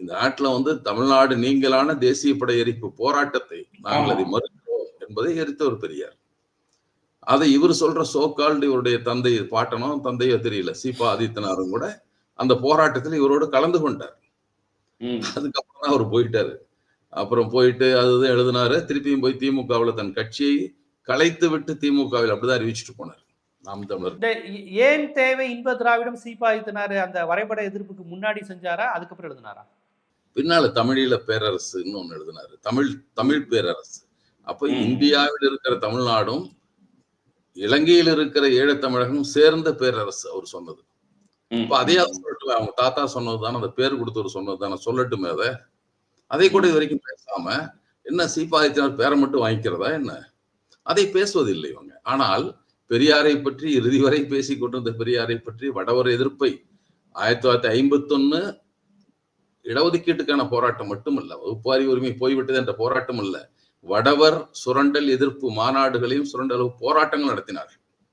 இந்த நாட்டுல வந்து தமிழ்நாடு நீங்களான தேசிய படை எரிப்பு போராட்டத்தை நாங்கள் அதை மறுக்கிறோம் என்பதை எரித்தவர் பெரியார். அதை இவர் சொல்ற சோக்கால்டு இவருடைய தந்தை பாட்டனோ தந்தையோ தெரியல சீபா ஆதித்தனாரும் கூட அந்த போராட்டத்தில் இவரோடு கலந்து கொண்டார். அதுக்கப்புறம் தான் அவர் போயிட்டாரு. அப்புறம் போயிட்டு அதுதான் எழுதினாரு திருப்பியும் போய் திமுகவில் தன் கட்சியை கலைத்து விட்டு திமுகவில் அப்படிதான் அறிவிச்சிட்டு போனார். நாம் தமிழர். ஏன் தேவை இன்ப திராவிடம் சீப்பாய்த்தினாரு அந்த வரைபட எதிர்ப்புக்கு முன்னாடி செஞ்சாரா அதுக்கப்புறம் எழுதினாரா? பின்னால தமிழீழ பேரரசுன்னு ஒண்ணு எழுதினாரு. தமிழ் தமிழ் பேரரசு. அப்ப. இந்தியாவில் இருக்கிற தமிழ்நாடும் இலங்கையில் இருக்கிற தமிழகமும் சேர்ந்த பேரரசு அவர் சொன்னது. இப்ப அதையாவது சொல்லட்டுமே அவங்க தாத்தா சொன்னதுதானே அந்த பேர் கொடுத்தவர் சொன்னதுதானே சொல்லட்டுமே அதை. அதை கூட இது வரைக்கும் பேசாம என்ன சீப்பாதித்தினார் பேரை மட்டும் வாங்கிக்கிறதா என்ன? அதை பேசுவதில்லை இவங்க. ஆனால் பெரியாரை பற்றி இறுதி வரை பேசிக் கொண்டிருந்த பெரியாரை பற்றி வடவர் எதிர்ப்பை ஆயிரத்தி தொள்ளாயிரத்தி ஐம்பத்தொன்னு இடஒதுக்கீட்டுக்கான போராட்டம் மட்டுமல்ல வகுப்பாரி உரிமை போய்விட்டது என்ற போராட்டம் அல்ல வடவர் சுரண்டல் எதிர்ப்பு மாநாடுகளையும் சுரண்டல் போராட்டங்கள் நடத்தினார்கள்.